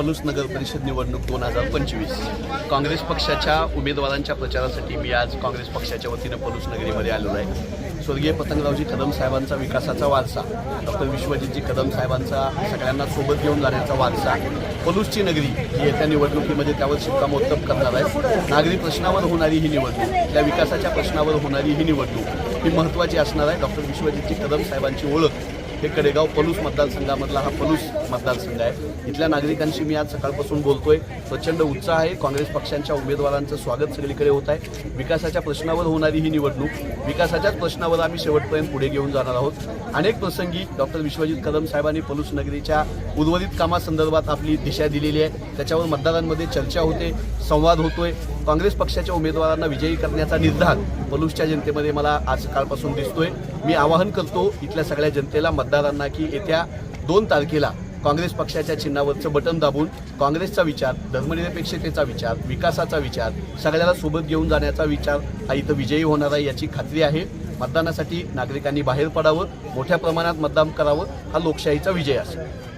पलूस नगर परिषद निवडणूक दोन हजार पंचवीस. काँग्रेस पक्षाच्या उमेदवारांच्या प्रचारासाठी मी आज काँग्रेस पक्षाच्या वतीनं पलूस नगरीमध्ये आलेलो आहे. स्वर्गीय पतंगरावजी कदम साहेबांचा विकासाचा वारसा डॉक्टर विश्वजितजी कदम साहेबांचा सगळ्यांना सोबत घेऊन जाण्याचा वारसा. पलूसची नगरी ही येत्या निवडणुकीमध्ये त्यावर शिक्कामोर्तब करणार आहे. नागरी प्रश्नावर होणारी ही निवडणूक त्या विकासाच्या प्रश्नावर होणारी ही निवडणूक ही महत्त्वाची असणार आहे. डॉक्टर विश्वजितजी कदम साहेबांची ओळख हे कडेगाव पलूस मतदारसंघामधला हा पलूस मतदारसंघ आहे. इथल्या नागरिकांशी मी आज सकाळपासून बोलतोय. प्रचंड उत्साह आहे. काँग्रेस पक्षांच्या उमेदवारांचं स्वागत सगळीकडे होत आहे. विकासाच्या प्रश्नावर होणारी ही निवडणूक विकासाच्याच प्रश्नावर आम्ही शेवटपर्यंत पुढे घेऊन जाणार आहोत. अनेक प्रसंगी डॉक्टर विश्वजित कदम साहेबांनी पलूस नगरीच्या उर्वरित कामासंदर्भात आपली दिशा दिलेली आहे. त्याच्यावर मतदारांमध्ये चर्चा होते संवाद होतोय. काँग्रेस पक्षाच्या उमेदवारांना विजयी करण्याचा निर्धार पलूसच्या जनतेमध्ये मला आज सकाळपासून दिसतोय. मी आवाहन करतो इथल्या सगळ्या जनतेला मतदारांना की येत्या दोन तारखेला काँग्रेस पक्षाच्या चिन्हावरचं बटन दाबून काँग्रेसचा विचार धर्मनिरपेक्षतेचा विचार विकासाचा विचार सगळ्याला सोबत घेऊन जाण्याचा विचार हा इथं विजयी होणार आहे याची खात्री आहे. मतदानासाठी नागरिकांनी बाहेर पडावं मोठ्या प्रमाणात मतदान करावं हा लोकशाहीचा विजय असेल.